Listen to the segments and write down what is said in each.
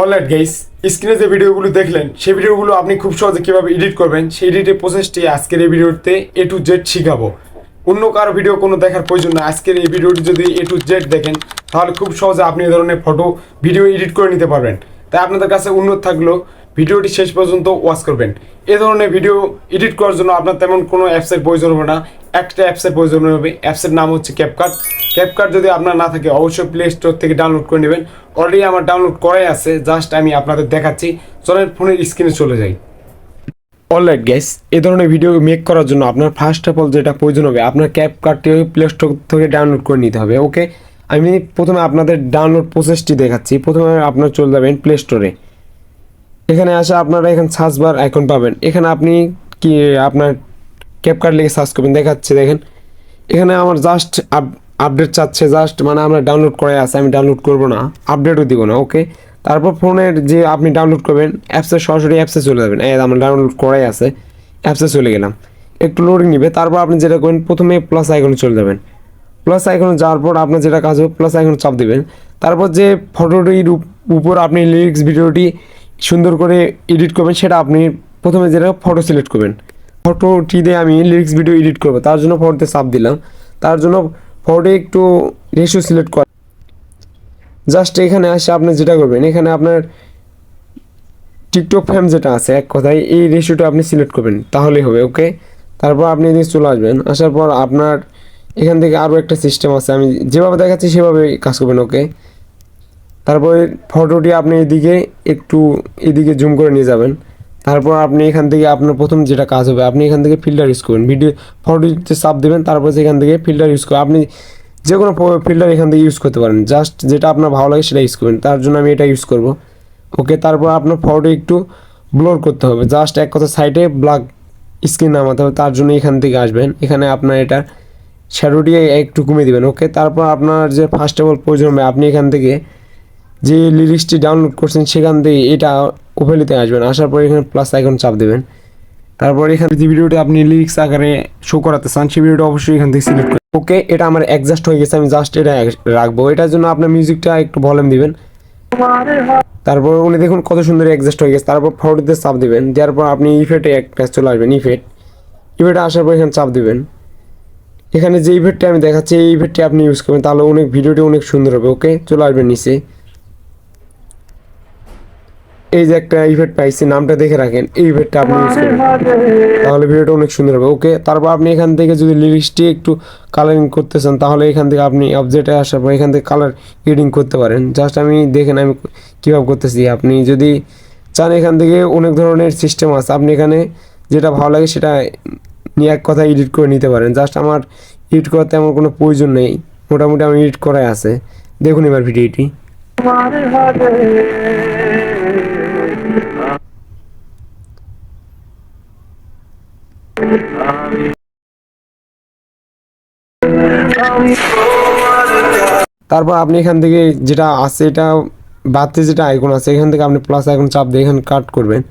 Alright guys স্ক্রিনে যে ভিডিওগুলো দেখলেন, সেই ভিডিওগুলো আপনি খুব সহজে কীভাবে এডিট করবেন, সেই এডিটের প্রসেসটি আজকের এই ভিডিওতে এ টু জেড শিখাবো। অন্য কারও ভিডিও কোনো দেখার প্রয়োজন না, আজকের এই ভিডিওটি যদি এ টু জেড দেখেন, তাহলে খুব সহজে আপনি এ ধরনের ফটো ভিডিও এডিট করে নিতে পারবেন। তাই আপনাদের কাছে অনুরোধ থাকল ভিডিওটি শেষ পর্যন্ত ওয়াচ করবেন। এ ধরনের ভিডিও এডিট করার জন্য আপনার তেমন কোনো অ্যাপসের প্রয়োজন হবে না। একটা অ্যাপসের প্রয়োজন হবে। অ্যাপসের নাম হচ্ছে ক্যাপকাট ক্যাপকাট যদি আপনার না থাকে, অবশ্যই প্লে স্টোর থেকে ডাউনলোড করে নেবেন। অলরেডি আমার ডাউনলোড করাই আছে জাস্ট আমি আপনাদের দেখাচ্ছি। চলেন ফোনের স্ক্রিনে চলে যাই। অলরাইট গ্যাস এ ধরনের ভিডিও মেক করার জন্য আপনার ফার্স্ট অফ অল যেটা প্রয়োজন হবে, আপনার ক্যাপ কার্ডটি প্লে স্টোর থেকে ডাউনলোড করে নিতে হবে ওকে আমি প্রথমে আপনাদের ডাউনলোড প্রসেসটি দেখাচ্ছি। প্রথমে আপনার চলে যাবেন প্লে স্টোরে এখানে আসা আপনারা এখানে সার্চ বার আইকন পাবেন। এখানে আপনি কি, আপনার ক্যাপ কার্ড লিখে সার্চ করবেন, দেখাচ্ছে দেখেন। এখানে আমার জাস্ট আপডেট চাচ্ছে জাস্ট মানে আমরা ডাউনলোড করে আছে, আমি ডাউনলোড করব না আপডেটও দিব না ওকে তারপর ফোনের যে আপনি ডাউনলোড করবেন অ্যাপসে সরাসরি অ্যাপসে চলে যাবেন। এই আমার ডাউনলোড করাই আছে অ্যাপসে চলে গেলাম। একটু লোডিং নিবে, তারপর আপনি যেটা করবেন, প্রথমে প্লাস আইকনে চলে যাবেন। প্লাস আইকনে যাওয়ার পর আপনার যেটা কাজ হবে প্লাস আইকনে চাপ দিবেন। তারপর যে ফটোটির উপ- উপর আপনি লিরিক্স ভিডিওটি সুন্দর করে এডিট করবেন, সেটা আপনি প্রথমে যেটা ফটো সিলেক্ট করবেন। ফটোটি দিয়ে আমি লিরিক্স ভিডিও এডিট করব, তার জন্য ফটোতে চাপ দিলাম। তার জন্য ফটোটি একটু রেশিও সিলেক্ট কর। জাস্ট এখানে আসে আপনি যেটা করবেন, এখানে আপনার টিকটক ফ্যাম যেটা আছে, এক কথায় এই রেশিওটা আপনি সিলেক্ট করবেন তাহলেই হবে ওকে তারপর আপনি এদিকে চলে আসবেন, আসার পর আপনার এখান থেকে আরও একটা সিস্টেম আছে, আমি যেভাবে দেখাচ্ছি সেভাবে কাজ করবেন ওকে তারপরে ফটোটি আপনি এদিকে একটু এদিকে জুম করে নিয়ে যাবেন। তারপর আপনি এখান থেকে আপনার প্রথম যেটা কাজ হবে, আপনি এখান থেকে ফিল্টার ইউজ করবেন ভিডিও ফটোতে চাপ দেবেন, তারপর সেখান থেকে ফিল্টার ইউজ করবেন আপনি যে কোনো ফিল্টার এখান থেকে ইউজ করতে পারেন। জাস্ট যেটা আপনার ভালো লাগে সেটা ইউজ করবেন তার জন্য আমি এটা ইউজ করব। ওকে তারপর আপনার ফটো একটু ব্লোর করতে হবে। জাস্ট এক কথা সাইডে ব্ল্যাক স্ক্রিন নামাতে হবে, তার জন্য এখান থেকে আসবেন। এখানে আপনার এটা শ্যাডোটি একটু কমিয়ে দেবেন। ওকে তারপর আপনার যে ফার্স্ট অফ অল প্রয়োজন হবে, আপনি এখান থেকে যে লিরিক্সটি ডাউনলোড করছেন, সেখান থেকে এটা ওভেলিতে আসবেন। আসার পর এখানে প্লাস আইকন চাপ দেবেন। তারপর এখানে যে ভিডিওটি আপনি লিরিক্স আকারে শো করাতে চান, সেই ভিডিওটা অবশ্যই এখান থেকে সিলেক্ট করবেন ওকে এটা আমার অ্যাডজাস্ট হয়ে গেছে, আমি জাস্ট এটা রাখব। এটার জন্য আপনার মিউজিকটা একটু ভলিউম দিবেন। তারপর উনি দেখুন কত সুন্দর অ্যাডজাস্ট হয়ে গেছে। তারপর ফটোতে চাপ দিবেন। দেওয়ার পর আপনি ইফেক্টে একটা চলে আসবেন ইফেক্ট ইফেক্টে আসার পর এখানে চাপ দিবেন। এখানে যে ইফেক্টটা আমি দেখাচ্ছি, এই ইফেক্টটি আপনি ইউজ করবেন, তাহলে অনেক ভিডিওটি অনেক সুন্দর হবে। ওকে চলে আসবেন নিচে। এই যে একটা ইফেক্ট পাইছি, নামটা দেখে রাখেন। এই ইফেক্টটা আপনি ইউজ করবেন তাহলে ভিডিওটা অনেক সুন্দর হবে ওকে তারপর আপনি এখান থেকে যদি লিরিক্সটি একটু কালারিং করতে চান তাহলে এখান থেকে আপনি অবজেক্টে আসার পর এখান থেকে কালার এডিং করতে পারেন। জাস্ট আমি দেখেন আমি কীভাবে করতেছি। আপনি যদি চান এখান থেকে অনেক ধরনের সিস্টেম আছে, আপনি এখানে যেটা ভালো লাগে সেটা নিয়ে এক কথা এডিট করে নিতে পারেন। জাস্ট আমার এডিট করার তেমন কোনো প্রয়োজন নেই। মোটামুটি আমি এডিট করাই আছে। দেখুন এবার ভিডিওটি তারপর আপনি এখান থেকে যেটা আছে, এটা বাড়তে যেটা আইকন আছে, এখান থেকে আপনি প্লাস আইকন চাপ দিয়ে এখানে কাট করবেন।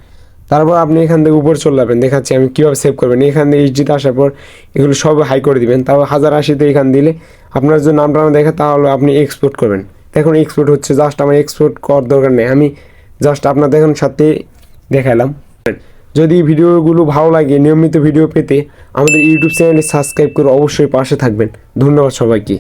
তারপর আপনি এখান থেকে উপরে চলে যাবেন, দেখাচ্ছি আমি কীভাবে সেভ করবেন। এখান থেকে এইচডিতে আসার পর এগুলো সব হাই করে দিবেন। তারপর হাজার আশিতে এখান দিলে আপনার যদি নামটা না দেখে, তাহলে আপনি এক্সপোর্ট করবেন। দেখুন এক্সপোর্ট হচ্ছে জাস্ট আমার এক্সপোর্ট করার দরকার নেই। আমি জাস্ট আপনার দেখুন সাথে দেখালাম। যদি ভিডিওগুলো ভালো লাগে, নিয়মিত ভিডিও পেতে আমাদের ইউটিউব চ্যানেলে সাবস্ক্রাইব করে অবশ্যই পাশে থাকবেন। ধন্যবাদ সবাইকে।